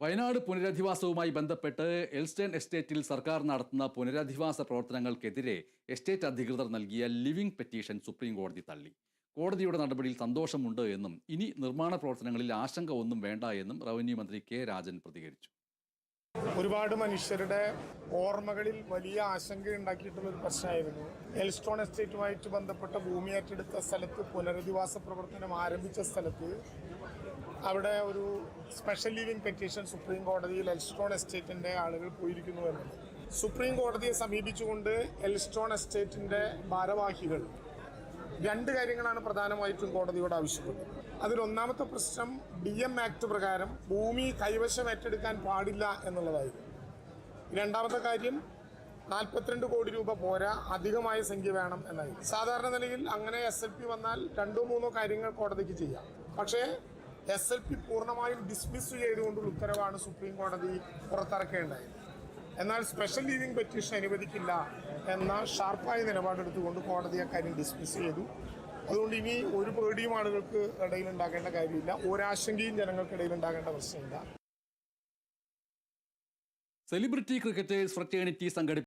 വയനാട് പുനരധിവാസവുമായി ബന്ധപ്പെട്ട് എൽസ്റ്റേൺ എസ്റ്റേറ്റിൽ സർക്കാർ നടത്തുന്ന പുനരധിവാസ പ്രവർത്തനങ്ങൾക്കെതിരെ എസ്റ്റേറ്റ് അധികൃതർ നൽകിയ ലിവിംഗ് പെറ്റീഷൻ സുപ്രീം കോടതി തള്ളി. കോടതിയുടെ നടപടിയിൽ സന്തോഷമുണ്ട് എന്നും ഇനി നിർമ്മാണ പ്രവർത്തനങ്ങളിൽ ആശങ്ക ഒന്നും വേണ്ട എന്നും റവന്യൂ മന്ത്രി കെ രാജൻ പ്രതികരിച്ചു. ഒരുപാട് മനുഷ്യരുടെ ഓർമ്മകളിൽ വലിയ ആശങ്ക ഉണ്ടാക്കിയിട്ടുള്ള ഒരു പ്രശ്നമായിരുന്നു. എൽസ്റ്റോൺ എസ്റ്റേറ്റുമായിട്ട് ബന്ധപ്പെട്ട ഭൂമി ഏറ്റെടുത്ത സ്ഥലത്ത് പുനരധിവാസ പ്രവർത്തനം ആരംഭിച്ച സ്ഥലത്ത് അവിടെ ഒരു സ്പെഷ്യൽ ലീവിംഗ് പെറ്റീഷൻ സുപ്രീം കോടതിയിൽ എൽസ്റ്റോൺ എസ്റ്റേറ്റിന്റെ ആളുകൾ പോയിരിക്കുന്നു എന്ന് സുപ്രീം കോടതിയെ സമീപിച്ചുകൊണ്ട് എൽസ്റ്റോൺ എസ്റ്റേറ്റിന്റെ ഭാരവാഹികൾ രണ്ട് കാര്യങ്ങളാണ് പ്രധാനമായിട്ടും കോടതിയോട് ആവശ്യപ്പെട്ടത്. അതിൽ ഒന്നാമത്തെ പ്രശ്നം ഡി എം ആക്ട് പ്രകാരം ഭൂമി കൈവശം ഏറ്റെടുക്കാൻ പാടില്ല എന്നുള്ളതായിരുന്നു. രണ്ടാമത്തെ കാര്യം നാൽപ്പത്തിരണ്ട് കോടി രൂപ പോരാ അധികമായ സംഖ്യ വേണം എന്നായിരുന്നു. സാധാരണ നിലയിൽ അങ്ങനെ എസ് എൽ പി വന്നാൽ രണ്ടോ മൂന്നോ കാര്യങ്ങൾ കോടതിക്ക് ചെയ്യാം. പക്ഷേ എസ് എൽ പി പൂർണമായും ഡിസ്മിസ് ചെയ്തുകൊണ്ടുള്ള ഉത്തരവാണ് സുപ്രീം കോടതി പുറത്തിറക്കേണ്ടത്. എന്നാൽ സ്പെഷ്യൽ ലീവിംഗ് പെറ്റീഷൻ അനുവദിക്കില്ല എന്ന ഷാർപ്പായ നിലപാടെടുത്തുകൊണ്ട് കോടതി ആ കാര്യം ഡിസ്മിസ് ചെയ്തു. അതുകൊണ്ട് ഇനി ഒരു പേടിയും ആളുകൾക്ക് ഇടയിൽ ഉണ്ടാക്കേണ്ട കാര്യമില്ല. ഒരാശങ്കയും ജനങ്ങൾക്കിടയിൽ ഉണ്ടാകേണ്ട പ്രശ്നമില്ല. സെലിബ്രിറ്റി ക്രിക്കറ്റേഴ്സ് ഫ്രറ്റേണിറ്റി സംഘടിപ്പിച്ച